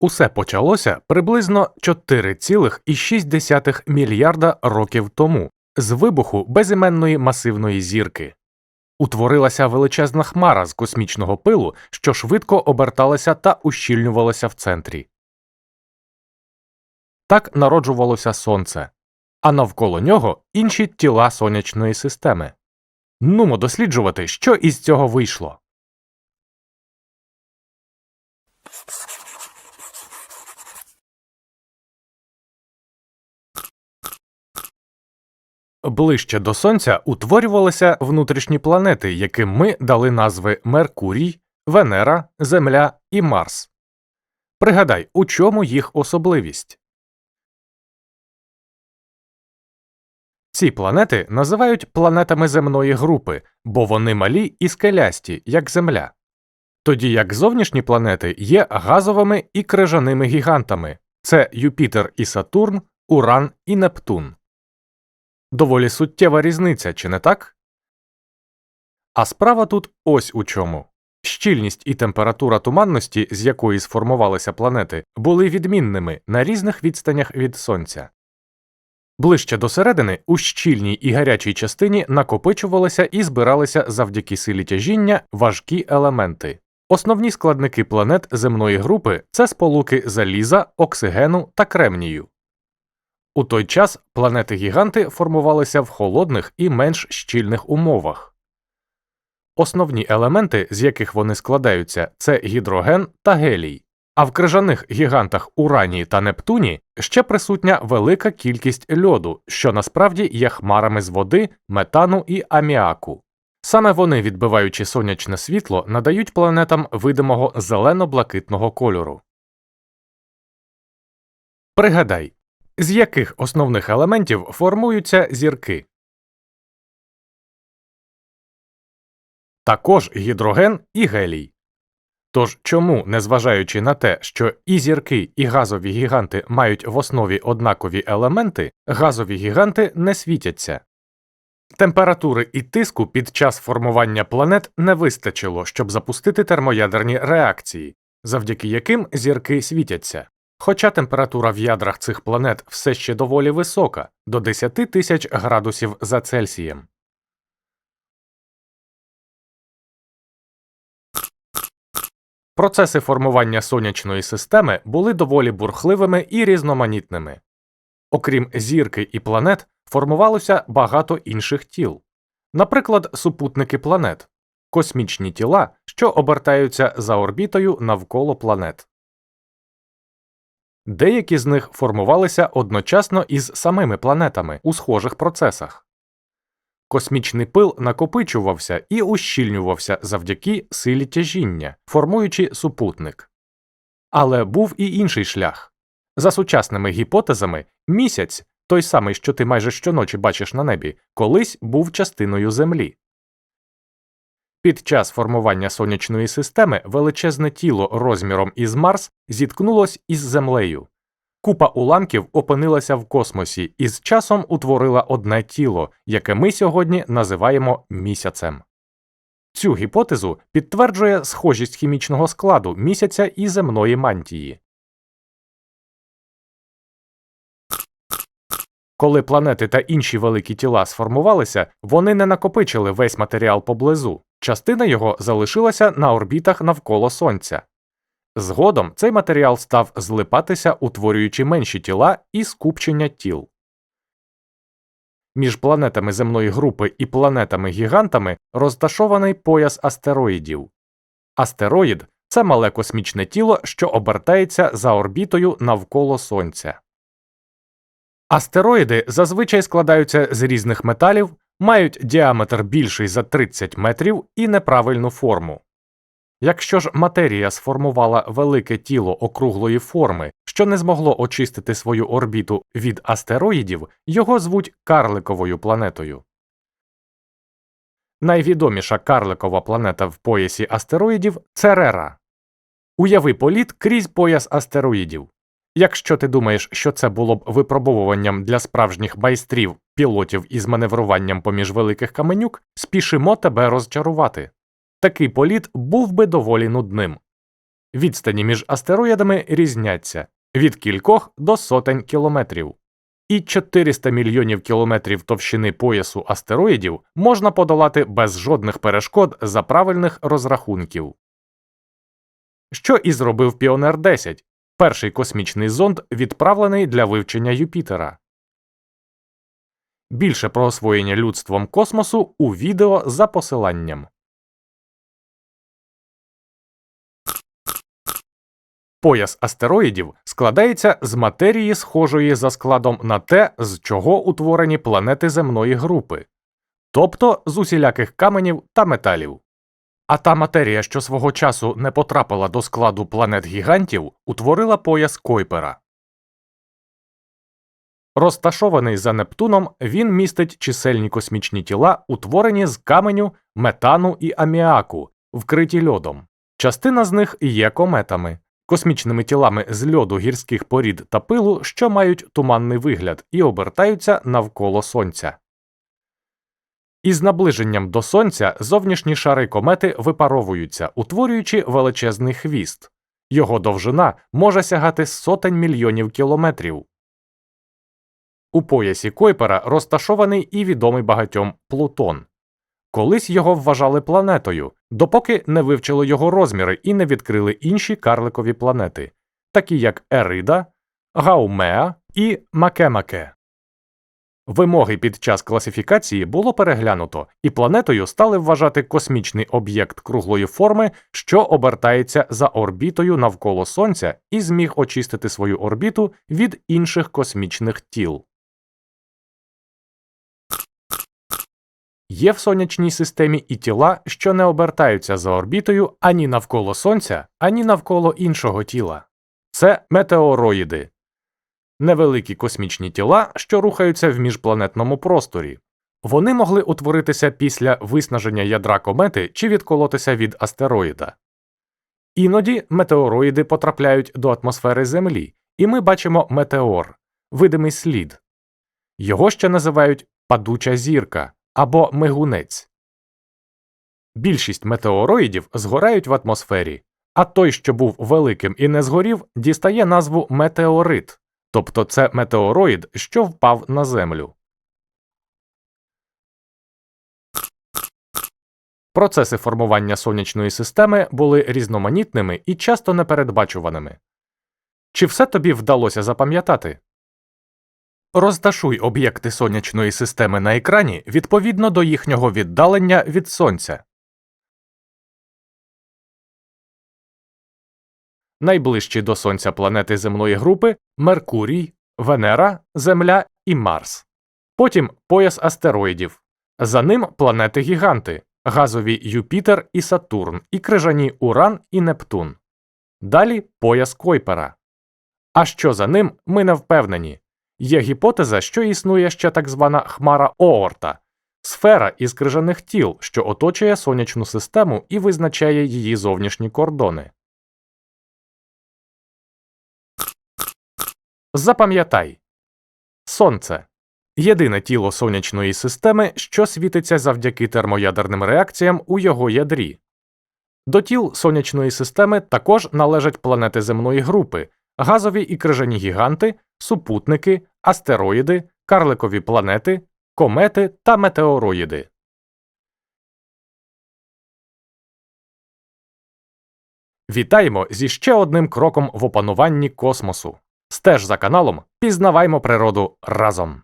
Усе почалося приблизно 4,6 мільярда років тому з вибуху безіменної масивної зірки. Утворилася величезна хмара з космічного пилу, що швидко оберталася та ущільнювалася в центрі. Так народжувалося Сонце, а навколо нього інші тіла сонячної системи. Нумо досліджувати, що із цього вийшло. Ближче до Сонця утворювалися внутрішні планети, яким ми дали назви Меркурій, Венера, Земля і Марс. Пригадай, у чому їх особливість. Ці планети називають планетами земної групи, бо вони малі і скелясті, як Земля. Тоді як зовнішні планети є газовими і крижаними гігантами це Юпітер і Сатурн, Уран і Нептун. Доволі суттєва різниця, чи не так? А справа тут ось у чому. Щільність і температура туманності, з якої сформувалися планети, були відмінними на різних відстанях від Сонця. Ближче до середини у щільній і гарячій частині накопичувалися і збиралися завдяки силі тяжіння важкі елементи. Основні складники планет земної групи це сполуки заліза, оксигену та кремнію. У той час планети-гіганти формувалися в холодних і менш щільних умовах. Основні елементи, з яких вони складаються, це гідроген та гелій, а в крижаних гігантах Урані та Нептуні ще присутня велика кількість льоду, що насправді є хмарами з води, метану і аміаку. Саме вони, відбиваючи сонячне світло, надають планетам видимого зелено-блакитного кольору. Пригадай, з яких основних елементів формуються зірки? Також гідроген і гелій. Тож чому, незважаючи на те, що і зірки, і газові гіганти мають в основі однакові елементи, газові гіганти не світяться? Температури і тиску під час формування планет не вистачило, щоб запустити термоядерні реакції, завдяки яким зірки світяться. Хоча температура в ядрах цих планет все ще доволі висока до 10 тисяч градусів за Цельсієм. Процеси формування сонячної системи були доволі бурхливими і різноманітними. Окрім зірки і планет, формувалося багато інших тіл, наприклад, супутники планет, космічні тіла, що обертаються за орбітою навколо планет. Деякі з них формувалися одночасно із самими планетами у схожих процесах. Космічний пил накопичувався і ущільнювався завдяки силі тяжіння, формуючи супутник. Але був і інший шлях. За сучасними гіпотезами, місяць, той самий, що ти майже щоночі бачиш на небі, колись був частиною Землі. Під час формування сонячної системи величезне тіло розміром із Марс зіткнулось із Землею. Купа уламків опинилася в космосі і з часом утворила одне тіло, яке ми сьогодні називаємо місяцем. Цю гіпотезу підтверджує схожість хімічного складу місяця і земної мантії. Коли планети та інші великі тіла сформувалися, вони не накопичили весь матеріал поблизу, частина його залишилася на орбітах навколо Сонця. Згодом цей матеріал став злипатися, утворюючи менші тіла і скупчення тіл. Між планетами земної групи і планетами гігантами розташований пояс астероїдів. Астероїд це мале космічне тіло, що обертається за орбітою навколо Сонця. Астероїди зазвичай складаються з різних металів, мають діаметр більший за 30 метрів і неправильну форму. Якщо ж матерія сформувала велике тіло округлої форми, що не змогло очистити свою орбіту від астероїдів, його звуть карликовою планетою. Найвідоміша карликова планета в поясі астероїдів це Рера. Уяви політ крізь пояс астероїдів. Якщо ти думаєш, що це було б випробовуванням для справжніх майстрів, пілотів із маневруванням поміж великих каменюк, спішимо тебе розчарувати. Такий політ був би доволі нудним. Відстані між астероїдами різняться від кількох до сотень кілометрів. І 400 мільйонів кілометрів товщини поясу астероїдів можна подолати без жодних перешкод за правильних розрахунків. Що і зробив Піонер 10 перший космічний зонд, відправлений для вивчення Юпітера. Більше про освоєння людством космосу у відео за посиланням. Пояс астероїдів складається з матерії, схожої за складом на те, з чого утворені планети земної групи, тобто з усіляких каменів та металів. А та матерія, що свого часу не потрапила до складу планет гігантів, утворила пояс Койпера. Розташований за Нептуном, він містить чисельні космічні тіла, утворені з каменю, метану і аміаку, вкриті льодом. Частина з них є кометами, космічними тілами з льоду гірських порід та пилу, що мають туманний вигляд і обертаються навколо Сонця. Із наближенням до Сонця зовнішні шари комети випаровуються, утворюючи величезний хвіст. Його довжина може сягати сотень мільйонів кілометрів. У поясі Койпера розташований і відомий багатьом Плутон. Колись його вважали планетою, допоки не вивчили його розміри і не відкрили інші карликові планети, такі як Ерида, Гаумеа і Макемаке. Вимоги під час класифікації було переглянуто, і планетою стали вважати космічний об'єкт круглої форми, що обертається за орбітою навколо Сонця і зміг очистити свою орбіту від інших космічних тіл. Є в сонячній системі і тіла, що не обертаються за орбітою ані навколо Сонця, ані навколо іншого тіла. Це метеороїди невеликі космічні тіла, що рухаються в міжпланетному просторі. Вони могли утворитися після виснаження ядра комети чи відколотися від астероїда. Іноді метеороїди потрапляють до атмосфери Землі, і ми бачимо метеор видимий слід. Його ще називають падуча зірка або мигунець. Більшість метеороїдів згорають в атмосфері, а той, що був великим і не згорів, дістає назву метеорит, тобто це метеороїд, що впав на Землю. Процеси формування сонячної системи були різноманітними і часто непередбачуваними. Чи все тобі вдалося запам'ятати? Розташуй об'єкти сонячної системи на екрані відповідно до їхнього віддалення від Сонця. Найближчі до Сонця планети земної групи Меркурій, Венера, Земля і Марс. Потім пояс астероїдів. За ним планети гіганти, газові Юпітер і Сатурн, і крижані Уран і Нептун. Далі пояс Койпера. А що за ним, ми не впевнені. Є гіпотеза, що існує ще так звана хмара Оорта, сфера із крижаних тіл, що оточує сонячну систему і визначає її зовнішні кордони. Запам'ятай Сонце єдине тіло сонячної системи, що світиться завдяки термоядерним реакціям у його ядрі. До тіл сонячної системи також належать планети земної групи, газові і крижані гіганти, супутники, астероїди, карликові планети, комети та метеороїди. Вітаємо зі ще одним кроком в опануванні космосу. Стеж за каналом, пізнаваймо природу разом.